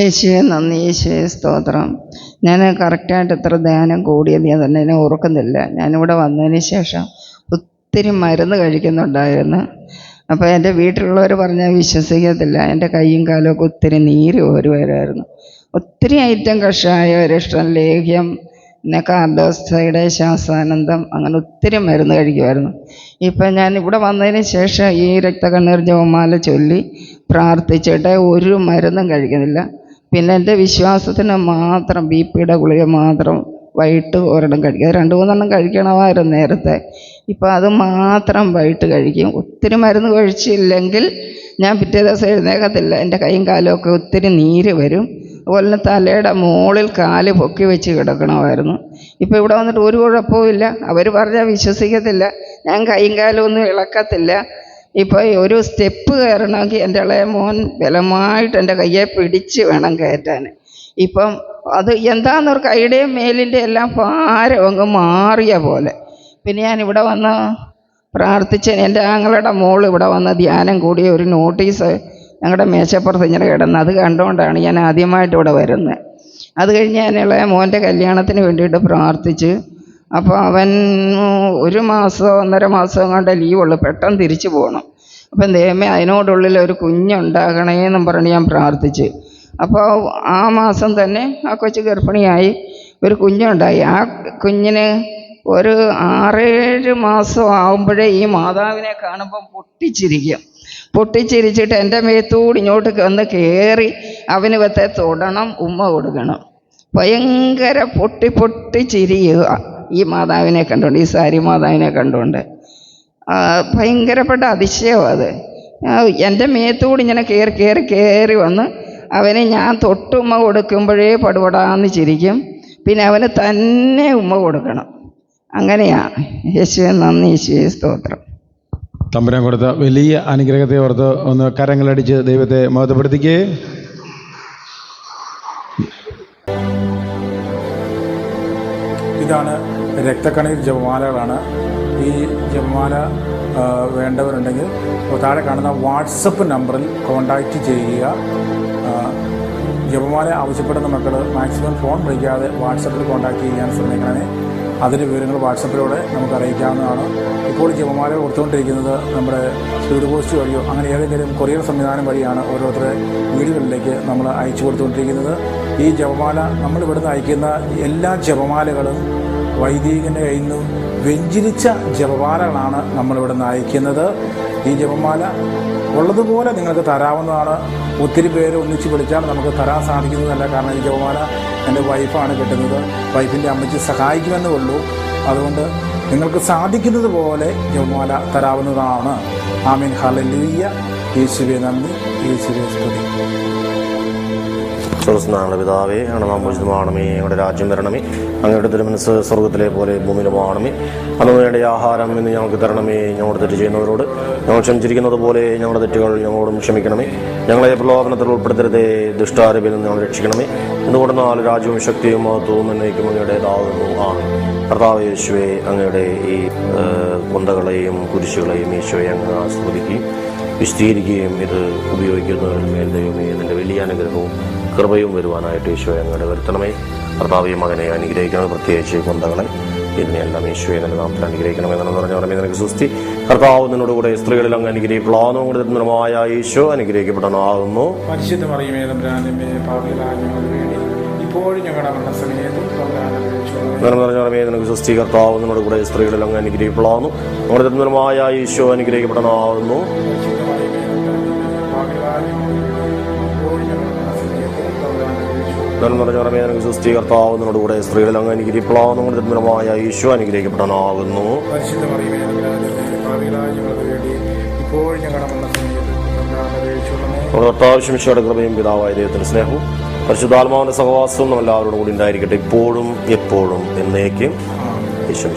യേശുവെ നന്ദി. യേശുവെ സ്തോത്രം. ഞാൻ കറക്റ്റായിട്ട് എത്ര ധ്യാനം കൂടിയത് ഞാൻ തന്നെ എന്നെ ഓർക്കുന്നില്ല. ഞാനിവിടെ വന്നതിന് ശേഷം ഒത്തിരി മരുന്ന് കഴിക്കുന്നുണ്ടായിരുന്നു. അപ്പോൾ എന്റെ വീട്ടിലുള്ളവർ പറഞ്ഞാൽ വിശ്വസിക്കത്തില്ല. എന്റെ കൈയും കാലുമൊക്കെ ഒത്തിരി നീര് വരുമായിരുന്നു ഒത്തിരി ഐറ്റം കഷായം അരിഷ്ടം ലേഹ്യം പിന്നെ കാർഡോസൈഡ് ശ്വാസാനന്ദം അങ്ങനെ ഒത്തിരി മരുന്ന് കഴിക്കുമായിരുന്നു. ഇപ്പം ഞാൻ ഇവിടെ വന്നതിന് ശേഷം ഈ രക്തകണ്ണീർ ജപമാല ചൊല്ലി പ്രാർത്ഥിച്ചിട്ട് ഒരു മരുന്നും കഴിക്കുന്നില്ല. പിന്നെ എന്റെ വിശ്വാസത്തിന് മാത്രം ബി പിയുടെ ഗുളിക മാത്രം വൈകിട്ട് ഒരെണ്ണം കഴിക്കും. രണ്ട് മൂന്നെണ്ണം കഴിക്കണമായിരുന്നു നേരത്തെ. ഇപ്പം അത് മാത്രം വൈകിട്ട് കഴിക്കും. ഒത്തിരി മരുന്ന് കഴിച്ചില്ലെങ്കിൽ ഞാൻ പിറ്റേ ദിവസം എഴുന്നേക്കത്തില്ല എന്റെ കൈയും കാലും ഒത്തിരി നീര് വരും. അതുപോലെ തലയുടെ മുകളിൽ കാൽ പൊക്കി വെച്ച് കിടക്കണമായിരുന്നു. ഇപ്പോൾ ഇവിടെ വന്നിട്ട് ഒരു കുഴപ്പവുമില്ല അവർ പറഞ്ഞാൽ വിശ്വസിക്കത്തില്ല. ഞാൻ കൈയും കാലും ഒന്നും ഇളക്കത്തില്ല. ഇപ്പോൾ ഒരു സ്റ്റെപ്പ് കയറണമെങ്കിൽ എന്റെ ഇളയ മോൻ ബലമായിട്ട് എന്റെ കയ്യെ പിടിച്ച് വേണം കയറ്റാൻ. ഇപ്പം അത് എന്താണെന്നൊരു കൈയുടെയും മേലിന്റെ എല്ലാം ഭാരം അങ്ങ് മാറിയ പോലെ. പിന്നെ ഞാൻ ഇവിടെ വന്ന് പ്രാർത്ഥിച്ച് എന്റെ ആങ്ങളുടെ മോൾ ഇവിടെ വന്ന് ധ്യാനം കൂടിയ ഒരു നോട്ടീസ് ഞങ്ങളുടെ മേശപ്പുറത്ത് ഇങ്ങനെ കിടന്ന് അത് കണ്ടുകൊണ്ടാണ് ഞാൻ ആദ്യമായിട്ട് ഇവിടെ വരുന്നത് അത് കഴിഞ്ഞ് ഞാനുള്ള മോന്റെ കല്യാണത്തിന് വേണ്ടിയിട്ട് പ്രാർത്ഥിച്ച്. അപ്പോൾ അവൻ ഒരു മാസമോ ഒന്നര മാസമോ കണ്ട ലീവുള്ളൂ പെട്ടെന്ന് തിരിച്ചു പോകണം അപ്പം ദൈവമേ അതിനോടുള്ളിൽ ഒരു കുഞ്ഞുണ്ടാകണേ എന്നും പറഞ്ഞ് ഞാൻ പ്രാർത്ഥിച്ച്. അപ്പോൾ ആ മാസം തന്നെ ആ കൊച്ചു ഗർഭിണിയായി ഒരു കുഞ്ഞുണ്ടായി. ആ കുഞ്ഞിന് ഒരു ആറേഴ് മാസം ആകുമ്പോഴേ ഈ മാതാവിനെ കാണുമ്പം പൊട്ടിച്ചിരിക്കും. പൊട്ടിച്ചിരിച്ചിട്ട് എന്റെ മേത്തൂടി ഇങ്ങോട്ട് വന്ന് കയറി അവന് വത്തെ തൊടണം ഉമ്മ കൊടുക്കണം. ഭയങ്കര പൊട്ടി പൊട്ടി ചിരിയുക. ഈ മാതാവിനെ കണ്ടുകൊണ്ട് ഈ സാരി മാതാവിനെ കണ്ടുകൊണ്ട്. ഭയങ്കരപ്പെട്ട അതിശയമാണ് അത്. എന്റെ മേത്തൂടി ഇങ്ങനെ കയറി കയറി കയറി വന്ന് അവന് ഞാൻ തൊട്ടുമ്മ കൊടുക്കുമ്പോഴേ പടുപടാന്ന് ചിരിക്കും. പിന്നെ അവന് തന്നെ ഉമ്മ കൊടുക്കണം. അങ്ങനെയാണ് യേശുവെ നന്ദി. യേശുവെ സ്തോത്രം. തമ്പുരാൻ കൊടുത്ത വലിയ അനുഗ്രഹത്തെ ഓർത്ത് ഒന്ന് കരങ്ങളടിച്ച് ദൈവത്തെ മഹത്വപ്പെടുത്തിക്കേ. ഇതാണ് രക്തക്കണീർ ജപമാലകളാണ്. ഈ ജപമാല വേണ്ടവരുണ്ടെങ്കിൽ താഴെ കാണുന്ന വാട്സപ്പ് നമ്പറിൽ കോണ്ടാക്റ്റ് ചെയ്യുക. ജപമാല ആവശ്യപ്പെടുന്ന മക്കൾ മാക്സിമം ഫോൺ വിളിക്കാതെ വാട്സപ്പിൽ കോണ്ടാക്ട് ചെയ്യാൻ ശ്രമിക്കണമേ. അതിന്റെ വിവരങ്ങൾ വാട്സപ്പിലൂടെ നമുക്ക് അറിയിക്കാവുന്നതാണ്. ഇപ്പോൾ ജപമാല കൊടുത്തുകൊണ്ടിരിക്കുന്നത് നമ്മുടെ സ്പീഡ് പോസ്റ്റ് വഴിയോ അങ്ങനെ ഏതെങ്കിലും കൊറിയർ സംവിധാനം വഴിയാണ് ഓരോരുത്തരുടെ വീടുകളിലേക്ക് നമ്മൾ അയച്ചു കൊടുത്തുകൊണ്ടിരിക്കുന്നത്. ഈ ജപമാല നമ്മൾ ഇവിടുന്ന് അയക്കുന്ന എല്ലാ ജപമാലകളും വൈദികന്റെ കയ്യിൽ നിന്നും വെഞ്ചിരിച്ച ജപമാലകളാണ് നമ്മളിവിടുന്ന് അയക്കുന്നത്. ഈ ജപമാല ഉള്ളതുപോലെ നിങ്ങൾക്ക് തരാവുന്നതാണ്. ഒത്തിരി പേര് ഒന്നിച്ച് വിളിച്ചാൽ നമുക്ക് തരാൻ സാധിക്കുന്നതല്ല. കാരണം ഈ ജപമാല എന്റെ വൈഫാണ് കിട്ടുന്നത്. വൈഫിന്റെ അമ്മച്ചി സഹായിക്കുമെന്നേ ഉള്ളൂ. അതുകൊണ്ട് നിങ്ങൾക്ക് സാധിക്കുന്നത് പോലെ ജപമാല തരാവുന്നതാണ്. ആമീൻ. ഹലലൂയ്യ യേശുവെ നന്ദി. യേശുവെ സ്തുതി. സ്വർഗസ്നാങ്ങളുടെ പിതാവേ ഉചിതമാണമേ ഞങ്ങളുടെ രാജ്യം വരണമേ അങ്ങയുടെ തിരുമനസ് സ്വർഗത്തിലെ പോലെ ഭൂമിയിലുമാണമേ. അന്ന് വേണ്ട ആഹാരം എന്ന് ഞങ്ങൾക്ക് തരണമേ ഞങ്ങളോട് തെറ്റ് ചെയ്യുന്നവരോട്. ഞങ്ങൾ ക്ഷമിച്ചിരിക്കുന്നത് പോലെ ഞങ്ങളുടെ തെറ്റുകൾ ഞങ്ങളോടും ക്ഷമിക്കണമേ. ഞങ്ങളെ പ്രലോഭനത്തിൽ ഉൾപ്പെടുത്തരുതേ ദുഷ്ടാരൂപിൽ നിന്ന് ഞങ്ങൾ രക്ഷിക്കണമേ. എന്തുകൊണ്ട് നാല് രാജ്യവും ശക്തിയും മഹത്വവും എന്നേക്കും അങ്ങയുടേതാകുന്നു ആണ് കർത്താവ് യേശുവെ അങ്ങയുടെ ഈ കുന്തകളെയും കുരിശുകളെയും യേശുവെ അങ്ങ് ആസ്വദിക്കുകയും വിശദീകരിക്കുകയും ഇത് ഉപയോഗിക്കുന്നവരുടെ മേൽ ദൈവമേ നിന്റെ വലിയ അനുഗ്രഹവും കൃപയും വരുവാനായിട്ട് ഈശോയെ അങ്ങയുടെ വരുത്തണമേ. കർത്താവിയ മകനെ അനുഗ്രഹിക്കണം പ്രത്യേകിച്ച് കൊന്തകളെ ഇതിനെല്ലാം ഈശോയെ തന്നെ നാം അനുഗ്രഹിക്കണമെന്നാണ് പറഞ്ഞ പറഞ്ഞു നിനക്ക് സുസ്തി കർത്താവ് നിന്നോടുകൂടെ സ്ത്രീകളിൽ അങ്ങ് അനുഗ്രഹിക്കപ്പെടാവുന്നു കൂടെ നിർമ്മമായ ഈശോ അനുഗ്രഹിക്കപ്പെടണമാകുന്നു. പരിശുദ്ധ പാപികളായ വേണ്ടി ഇപ്പോഴും ഞങ്ങളുടെ മരണസമയത്തും എന്ന് നിനക്ക് നിന്നോട് കൂടെ സ്ത്രീകളിൽ അങ്ങ് അനുഗ്രഹിക്കപ്പെടാവുന്നു നമ്മുടെ നിർമ്മമായ ഈശോ അനുഗ്രഹിക്കപ്പെടണമാകുന്നു. തമ്പുരാനമ്മേ പാപികളായ ഞങ്ങൾക്ക് വേണ്ടി ഇപ്പോഴും ഞങ്ങളുടെ മരണസമയത്തും തമ്പുരാനെ വിളിച്ചോളണമേ. നമ്മുടെ കർത്താവശ്യമിഷയുടെ കൃപയും പിതാവായ ദൈവത്തിന്റെ സ്നേഹവും പരിശുദ്ധാത്മാവിന്റെ സഹവാസവും നമ്മൾ എല്ലാവരോടും കൂടി ഉണ്ടായിരിക്കട്ടെ ഇപ്പോഴും എപ്പോഴും എന്നേക്കും. ഈശ്വര